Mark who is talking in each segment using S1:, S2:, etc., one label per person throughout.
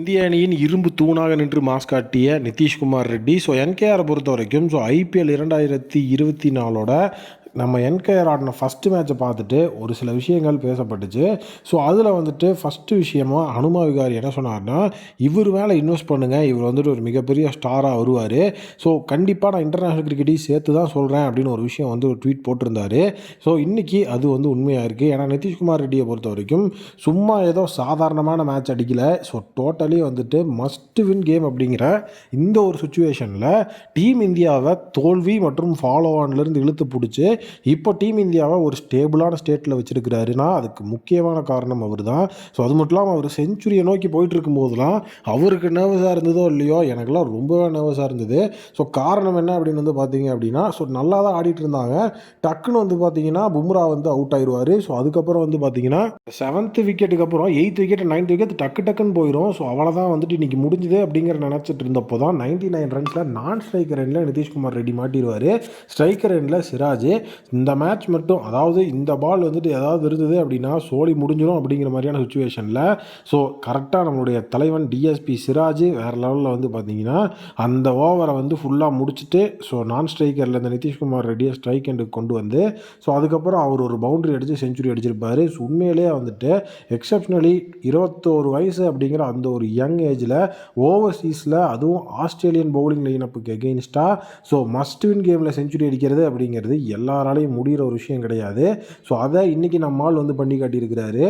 S1: இந்திய அணியின் இரும்பு தூணாக நின்று மாஸ் காட்டிய நிதிஷ்குமார் ரெட்டி ஸோ என்கேஆரை பொறுத்த வரைக்கும் ஸோ ஐபிஎல் இரண்டாயிரத்தி இருபத்தி நாலோட நம்ம என்கயர் ஆடின ஃபஸ்ட்டு மேட்ச்சை பார்த்துட்டு ஒரு சில விஷயங்கள் பேசப்பட்டுச்சு. ஸோ அதில் வந்துட்டு ஃபஸ்ட்டு விஷயமாக அனுமா விகாரி என்ன சொன்னார்னா இவர் மேலே இன்வெஸ்ட் பண்ணுங்கள் இவர் வந்துட்டு ஒரு மிகப்பெரிய ஸ்டாராக வருவார். ஸோ கண்டிப்பாக நான் இன்டர்நேஷ்னல் கிரிக்கெட்டையும் சேர்த்து தான் சொல்கிறேன் அப்படின்னு ஒரு விஷயம் வந்து ஒரு ட்வீட் போட்டிருந்தாரு. ஸோ இன்றைக்கி அது வந்து உண்மையாக இருக்குது ஏன்னா நிதிஷ்குமார் ரெட்டியை பொறுத்த வரைக்கும் சும்மா ஏதோ சாதாரணமான மேட்ச் அடிக்கலை. ஸோ டோட்டலி வந்துட்டு மஸ்ட் வின் கேம் அப்படிங்கிற இந்த ஒரு சுச்சுவேஷனில் டீம் இந்தியாவை தோல்வி மற்றும் ஃபாலோ ஆன்லேருந்து இழுத்து பிடிச்சி இப்போ டீம் இந்தியாவை ஒரு ஸ்டேபிளான ஸ்டேட்டில் வச்சுருக்கிறாருன்னா அதுக்கு முக்கியமான காரணம் அவர் தான் ஸோ அது மட்டும் இல்லாமல் அவர் செஞ்சுரியை நோக்கி போயிட்டு இருக்கும்போதெல்லாம் அவருக்கு நர்வஸாக இருந்ததோ இல்லையோ எனக்குலாம் ரொம்பவே நர்வஸாக இருந்தது. ஸோ காரணம் என்ன அப்படின்னு வந்து பார்த்தீங்க அப்படின்னா ஸோ நல்லா தான் ஆடிட்டு இருந்தாங்க. டக்குன்னு வந்து பார்த்தீங்கன்னா பும்ரா வந்து அவுட் ஆயிடுவார் ஸோ அதுக்கப்புறம் வந்து பார்த்தீங்கன்னா செவன்த் விக்கெட்டுக்கு அப்புறம் எயித் விக்கெட் நைன்த் விக்கெட் டக்கு டக்குன்னு போயிடும் ஸோ அவ்வளோதான் வந்துட்டு இன்னைக்கு முடிஞ்சுது அப்படிங்கிற நினச்சிட்டு இருந்தப்போ தான் நைன்டி நைன் ரன்ஸில் நான் ஸ்ட்ரைக்கர் எண்டில் நிதிஷ்குமார் ரெட்டி மாட்டிடுவார் ஸ்ட்ரைக்கர் எண்டில் சிராஜ். இந்த மேட்ச் மட்டும் அதாவது இந்த பால் வந்துட்டு ஏதாவது இருந்தது அப்படின்னா சோழி முடிஞ்சிடும் அப்படிங்கிற மாதிரியான சுச்சுவேஷனில் ஸோ கரெக்டாக நம்மளுடைய தலைவன் டிஎஸ்பி சிராஜ் வேறு லெவலில் வந்து பார்த்தீங்கன்னா அந்த ஓவரை வந்து ஃபுல்லாக முடிச்சுட்டு ஸோ நான் ஸ்ட்ரைக்கரில் இந்த நிதிஷ்குமார் ரெடியாக ஸ்ட்ரைக் எண்டுக்கு கொண்டு வந்து ஸோ அதுக்கப்புறம் அவர் ஒரு பவுண்டரி அடித்து செஞ்சுரி அடிச்சிருப்பார். ஸோ உண்மையிலேயே வந்துட்டு எக்ஸப்ஷனலி இருபத்தோரு வயசு அப்படிங்கிற அந்த ஒரு யங் ஏஜில் ஓவர்சீஸில் அதுவும் ஆஸ்திரேலியன் பவுலிங் லைனப்புக்கு எகெயின்ஸ்டாக ஸோ மஸ்ட் வின் கேமில் செஞ்சுரி அடிக்கிறது அப்படிங்கிறது யாராலையும் முடிகிற ஒரு விஷயம் கிடையாது. ஸோ அதை இன்றைக்கி நம்மால் வந்து பண்ணி காட்டியிருக்கிறாரு.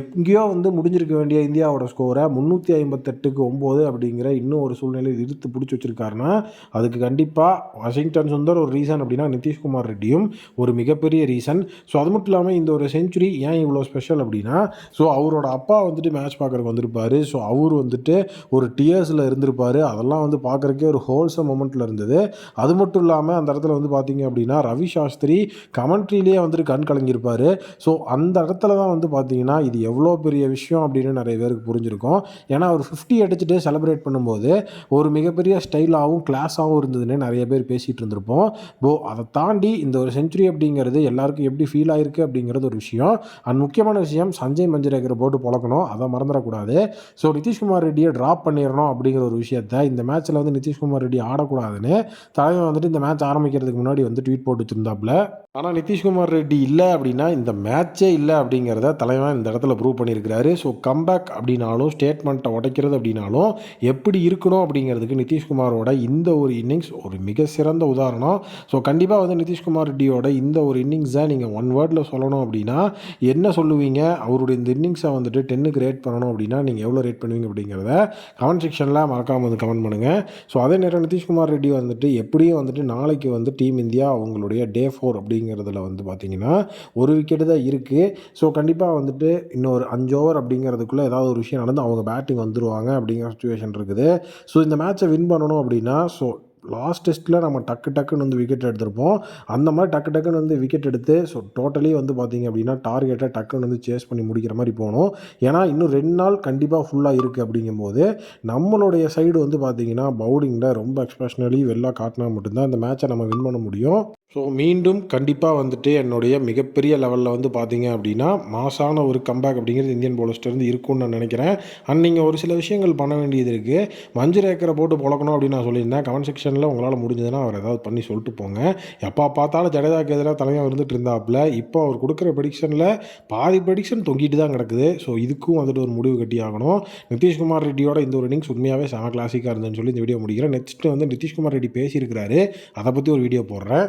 S1: எங்கேயோ வந்து முடிஞ்சிருக்க வேண்டிய இந்தியாவோட ஸ்கோரை முந்நூற்றி ஐம்பத்தெட்டுக்கு ஒம்பது அப்படிங்கிற இன்னும் ஒரு சூழ்நிலையில் இழுத்து பிடிச்சி வச்சிருக்காருன்னா அதுக்கு கண்டிப்பாக வாஷிங்டன் சுந்தர் ஒரு ரீசன் அப்படின்னா நிதிஷ்குமார் ரெட்டியும் ஒரு மிகப்பெரிய ரீசன் ஸோ அது மட்டும் இல்லாமல் இந்த ஒரு செஞ்சுரி ஏன் இவ்வளோ ஸ்பெஷல் அப்படின்னா ஸோ அவரோட அப்பா வந்துட்டு மேட்ச் பார்க்குறக்கு வந்திருப்பார். ஸோ அவர் வந்துட்டு ஒரு டியர்ஸில் இருந்திருப்பார். அதெல்லாம் வந்து பார்க்குறக்கே ஒரு ஹோல்சம் மொமெண்ட்டில் இருந்தது. அது மட்டும் இல்லாமல் அந்த இடத்துல வந்து பார்த்தீங்க அப்படின்னா ரவி சாஸ்திரி கமெண்ட்ரிலேயே வந்துட்டு கண் கலங்கியிருப்பார். ஸோ அந்த இடத்துல தான் வந்து பார்த்தீங்கன்னா இது எவ்வளோ பெரிய விஷயம் அப்படின்னு நிறைய பேருக்கு புரிஞ்சிருக்கும். ஏன்னா அவர் ஃபிஃப்டி அடிச்சுட்டு செலிப்ரேட் பண்ணும்போது ஒரு மிகப்பெரிய ஸ்டைலாகவும் கிளாஸாகவும் இருந்ததுன்னு நிறைய பேர் பேசிகிட்டு இருந்திருப்போம். போ அதை தாண்டி இந்த ஒரு செஞ்சுரி அப்படிங்கிறது எல்லாருக்கும் எப்படி ஃபீல் ஆயிருக்கு அப்படிங்கிறது ஒரு விஷயம். அண்ட் முக்கியமான விஷயம் சஞ்சய் மஞ்சரேகரை போட்டு பழக்கணும். அதை மறந்துடக்கூடாது. ஸோ நிதிஷ்குமார் ரெட்டியை ட்ராப் பண்ணிடணும் அப்படிங்கிற ஒரு விஷயத்த இந்த மேட்ச்சில் வந்து நிதிஷ்குமார் ரெட்டி ஆடக்கூடாதுன்னு தலைவன் வந்துட்டு இந்த மேட்ச் ஆரம்பிக்கிறதுக்கு முன்னாடி வந்து ட்வீட் போட்டு வச்சுருந்தாப்புல. ஆனால் நிதிஷ்குமார் ரெட்டி இல்லை அப்படின்னா இந்த மேட்ச்சே இல்லை அப்படிங்கிறத தலைவன் இந்த இடத்துல ப்ரூவ் பண்ணியிருக்கிறாரு. ஸோ கம்பேக் அப்படின்னாலும் ஸ்டேட்மெண்ட்டை உடைக்கிறது அப்படின்னாலும் எப்படி இருக்கணும் அப்படிங்கிறதுக்கு நிதிஷ்குமாரோட இந்த ஒரு இன்னிங்ஸ் ஒரு மிக சிறந்த உதாரணம். ஸோ கண்டிப்பாக வந்து நிதிஷ்குமார் ரெட்டியோட இந்த ஒரு இன்னிங்ஸை நீங்கள் ஒன் வேர்டில் சொல்லணும் அப்படின்னா என்ன சொல்லுவீங்க? அவருடைய இந்த இன்னிங்ஸை வந்துட்டு டென்னுக்கு ரேட் பண்ணணும் அப்படின்னா நீங்கள் எவ்வளோ ரேட் பண்ணுவீங்க அப்படிங்கிறத கமெண்ட் செக்ஷனில் மறக்காமல் வந்து கமெண்ட் பண்ணுங்கள் ஸோ அதே நேரம் நிதிஷ்குமார் ரெட்டி வந்துட்டு எப்படியும் வந்துட்டு நாளைக்கு வந்து டீம் இந்தியா அவங்களுடைய டே ஃபோர் அப்படிங்கிறதுல வந்து பார்த்திங்கன்னா ஒரு விக்கெட்டு தான் இருக்குது ஸோ கண்டிப்பாக வந்துட்டு இன்னொரு அஞ்சு ஓவர் அப்படிங்கிறதுக்குள்ளே ஏதாவது ஒரு விஷயம் நடந்து அவங்க பேட்டிங் வந்துடுவாங்க அப்படிங்கிற சுச்சுவேஷன் இருக்குது. ஸோ இந்த மேட்ச்சை வின் பண்ணணும் அப்படின்னா ஸோ லாஸ்ட் டெஸ்ட்டில் நம்ம டக்கு டக்குன்னு வந்து விக்கெட் எடுத்திருப்போம். அந்த மாதிரி டக்கு டக்குன்னு வந்து விக்கெட் எடுத்து ஸோ டோட்டலி வந்து பார்த்திங்க அப்படின்னா டார்கெட்டை டக்குன்னு வந்து சேஸ் பண்ணி முடிக்கிற மாதிரி போகணும். ஏன்னா இன்னும் ரெண்டு நாள் கண்டிப்பாக ஃபுல்லாக இருக்குது அப்படிங்கும்போது நம்மளுடைய சைடு வந்து பார்த்திங்கன்னா பவுலிங்கில் ரொம்ப எக்ஸ்பெஷனலி வெளில காட்டினா மட்டும்தான் இந்த மேட்சை நம்ம வின் பண்ண முடியும். ஸோ மீண்டும் கண்டிப்பாக வந்துட்டு என்னுடைய மிகப்பெரிய லெவலில் வந்து பார்த்தீங்க அப்படின்னா மாசான ஒரு கம்பேக் அப்படிங்கிறது இந்தியன் போலஸ்டேருந்து இருக்கும்னு நான் நினைக்கிறேன். அண்ட் நீங்கள் ஒரு சில விஷயங்கள் பண்ண வேண்டியது இருக்குது மஞ்சள் ஏக்கரை போட்டு பழக்கணும் அப்படின்னு நான் சொல்லியிருந்தேன். கமெண்ட் செக்ஷனில் உங்களால் முடிஞ்சதுன்னா அவர் ஏதாவது பண்ணி சொல்லிட்டு போங்க. எப்போ பார்த்தாலும் ஜடேஜாக்கு எதிராக தலைமையாக இருந்துட்டு இருந்தாப்புல இப்போ அவர் கொடுக்குற ப்ரெடிக்ஷனில் பாதி ப்ரெடிக்ஷன் தொங்கிட்டு தான் கிடக்குது. ஸோ இதுக்கும் வந்துட்டு ஒரு முடிவு கட்டி ஆகணும். நிதிஷ்குமார் ரெட்டியோட இந்த ஒரு இன்னிங்ஸ் உண்மையாகவே செம கிளாசிக்காக இருந்துன்னு சொல்லி இந்த வீடியோ முடிக்கிறேன். நெக்ஸ்ட்டு வந்து நிதிஷ்குமார் ரெட்டி பேசியிருக்கிறாரு. அதை பற்றி ஒரு வீடியோ போடுறேன்.